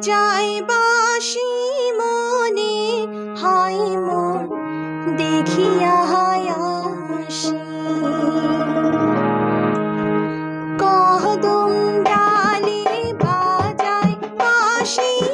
যাই বাসি মনে হাই মন দেখিয়া হায়াসি কহদম ডালে বাজাই বাসি